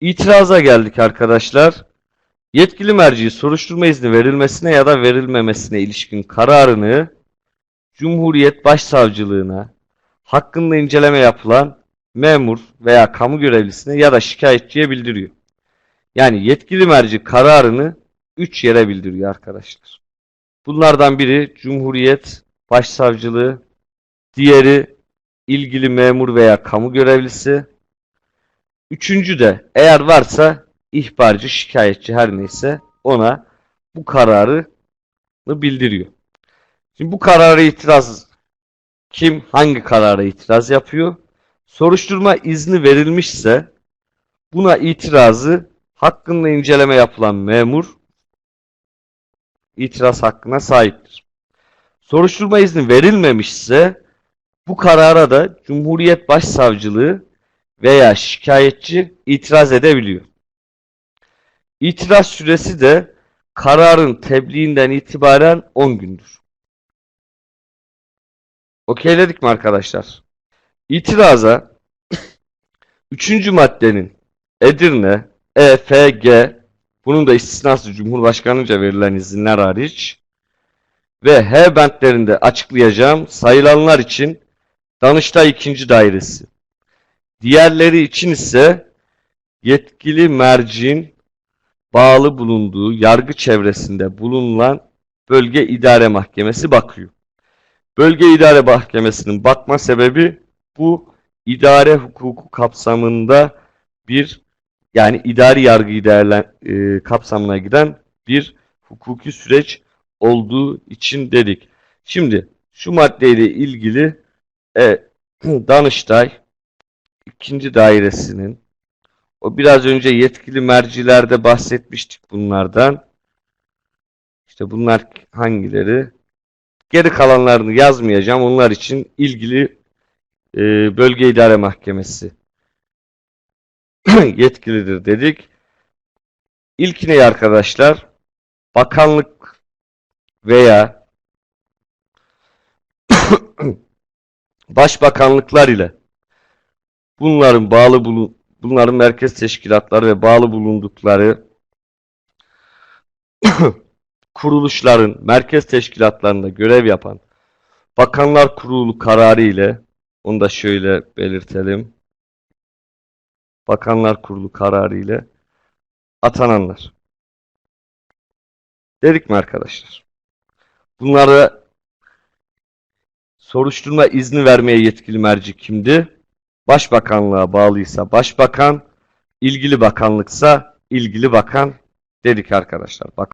İtiraza geldik arkadaşlar. Yetkili merci soruşturma izni verilmesine ya da verilmemesine ilişkin kararını Cumhuriyet Başsavcılığına hakkında inceleme yapılan memur veya kamu görevlisine ya da şikayetçiye bildiriyor. Yani yetkili merci kararını 3 yere bildiriyor arkadaşlar. Bunlardan biri Cumhuriyet Başsavcılığı, diğeri ilgili memur veya kamu görevlisi, üçüncü de eğer varsa ihbarcı, şikayetçi her neyse ona bu kararı bildiriyor. Şimdi bu karara itiraz kim hangi karara itiraz yapıyor? Soruşturma izni verilmişse buna itirazı hakkında inceleme yapılan memur itiraz hakkına sahiptir. Soruşturma izni verilmemişse bu karara da Cumhuriyet Başsavcılığı veya şikayetçi itiraz edebiliyor. İtiraz süresi de kararın tebliğinden itibaren 10 gündür. Okeyledik mi arkadaşlar? İtiraza 3. maddenin Edirne, EFG bunun da istisnası Cumhurbaşkanı'nca verilen izinler hariç ve H bentlerinde açıklayacağım sayılanlar için Danıştay 2. Dairesi. Diğerleri için ise yetkili merciğin bağlı bulunduğu yargı çevresinde bulunan Bölge İdare Mahkemesi bakıyor. Bölge İdare Mahkemesi'nin bakma sebebi bu idare hukuku kapsamında bir yani idari yargıyı değerlen, e, kapsamına giren bir hukuki süreç olduğu için dedik. Şimdi şu maddeyle ilgili e, Danıştay ikinci dairesinin o biraz önce yetkili mercilerde bahsetmiştik bunlardan. İşte bunlar hangileri? Geri kalanlarını yazmayacağım. Onlar için ilgili e, bölge idare mahkemesi yetkilidir dedik. İlkine arkadaşlar bakanlık veya başbakanlıklar ile bunların bağlı bulun bunların merkez teşkilatları ve bağlı bulundukları kuruluşların merkez teşkilatlarında görev yapan Bakanlar Kurulu kararı ile onu da şöyle belirtelim. Bakanlar Kurulu kararı ile atananlar. Dedik mi arkadaşlar? Bunları soruşturma izni vermeye yetkili merci kimdi? Başbakanlığa bağlıysa başbakan, ilgili bakanlıksa ilgili bakan dedik arkadaşlar. Bak